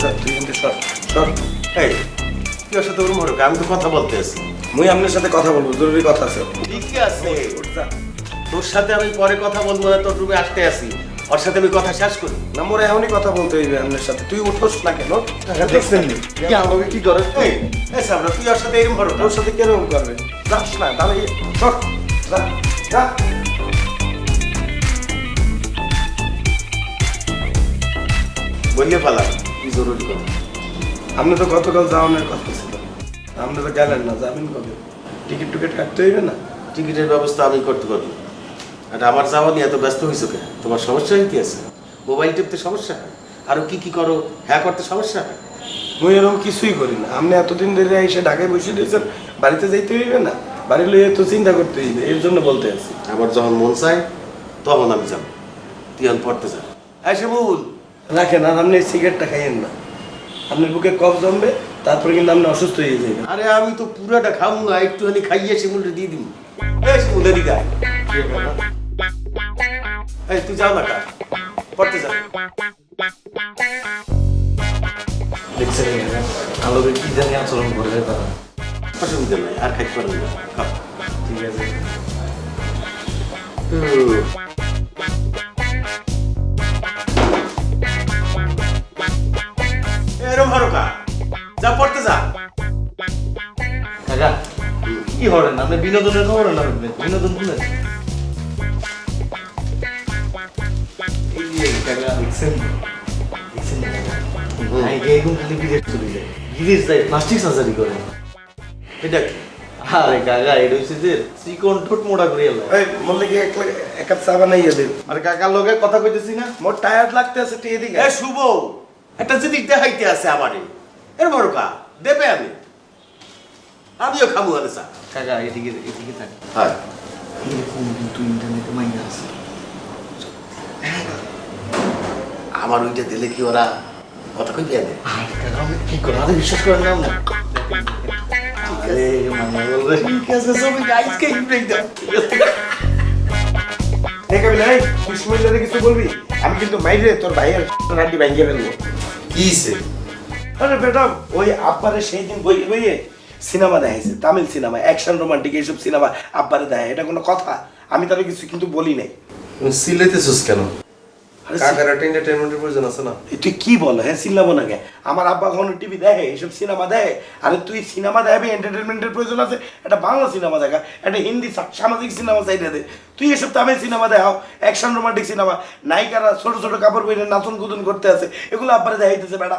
সর সর। এই তুই ওর সাথে ওর আমি তো কথা বলতে মুই আপনার সাথে কথা বলব জরুরি কথা আছে। ঠিকই আছে। তোর সাথে আমি পরে কথা বলব না তোর রুমে আসতে আসি ওর সাথে আমি কথা শেষ করি। না মোর এমনই কথা বলতে হইবে আপনার সাথে। তুই উঠোস না কেন? দেখছেন কি আমাকে কি করে এই সাবরা তুই ওর সাথে এরকম করো তোর সাথে কেরকম করবে? যাস না দাঁড়িয়ে সর যা যা। বললে পালা কি জরুরি কথা। আপনি তো গতকাল যাওয়ানোর কথা ছিল আপনি তো গেলেন না যাবেন কবে? টিকিট টিকিট কাটতে হইবে না? টিকিটের ব্যবস্থা আমি করতে পারব। আর আমার যাওয়া নিয়ে এত ব্যস্ত হয়েছো কে তোমার সমস্যা কি আছে? মোবাইল টিপতে সমস্যা হয়? আরও কি কি করো? হ্যাঁ করতে সমস্যা হয়? মুই এরকম কিছুই করি না। আপনি এতদিন ধরে এসে ঢাকায় বসে দিয়েছেন বাড়িতে যাইতে হইবে না? বাড়ি লইয়ে তো চিন্তা করতে হইবে এর জন্য বলতে আছি। আমার যখন মন চায় তখন আমি যাব। তুই পড়তে যা। হ্যাঁ শিমুল! রাখেন আর আপনি সিগারেটটা খাইয়েন না। আপনার বুকে কফ জমবে তারপরে কিন্তু আপনি অসুস্থ হয়ে যাবেন। আরে আমি তো পুরাটা খাব না একটুখানি খাইয়ে শিমুলটা দিয়ে দিন এই শিমুল এদিকে আয়। এই তুই যাও না কা পড়তে যা। দেখছেন আলোকে কি জানি আচরণ করে তারা। অসুবিধা নাই আর খাইতে পারবি ঠিক আছে। যা পড়তে যা। কাকা কি হরেন? আপনি বিনোদনের খবর না বিনোদন যে প্লাস্টিক সার্জারি করে। এটা আরে কাকা এটা হচ্ছে চিকন ঠোঁট মোটা করে এলো। এই বললে কি এক এক কাপ চা বানাইয়া দেব আরে কাকার লোকে কথা কইতেছি না? মোর টায়ার্ড লাগতে আছে তুই এদিকে এ শুভ। একটা জিনিস দেখাইতে আছে আমারে। এর বড় কা? দেবে আমি। আমিও খামু আরে চা। কাকা এদিকে এদিকে থাকে। হ্যাঁ। এরকম কিন্তু ইন্টারনেটে মাইনা আছে। আমার ওইটা দিলে কি ওরা কথা কই দিয়ে দেয় আরে কাকা আপনি কি করেন আরে বিশ্বাস করেন না আরে মানে বলবে। ঠিক আছে সবই আজকে ব্রেক দাও ঠিক আছে। নাই কিছু বলবি? আমি কিন্তু মাইরে তোর ভাইয়ের রাড্ডি ভাঙ্গিয়ে ফেলব। কিছে আরে বেটা ওই আব্বারে সেই দিন বই বইয়ে সিনেমা দেখাইছে তামিল সিনেমা অ্যাকশন রোমান্টিক এইসব সিনেমা আব্বারে দেখায় এটা কোনো কথা? আমি তাহলে কিছু কিন্তু বলি নাই। সিলেতেছিস কেন? আরে এন্টারটেনমেন্টের প্রয়োজন আছে না? তুই কি বল হ্যাঁ চিল্লাবো না আমার আব্বা কখনো টিভি দেখে এইসব সিনেমা দেখে? আরে তুই সিনেমা দেখাবি এন্টারটেনমেন্টের প্রয়োজন আছে? একটা বাংলা সিনেমা দেখা একটা হিন্দি সামাজিক সিনেমা চাইতে দে। তুই এসব তামিল সিনেমা দেখাও অ্যাকশন রোমান্টিক সিনেমা নায়িকারা ছোট ছোট কাপড় পরে নাচন কুদন করতে আছে এগুলো আব্বারে দেখাইতেছে বেটা।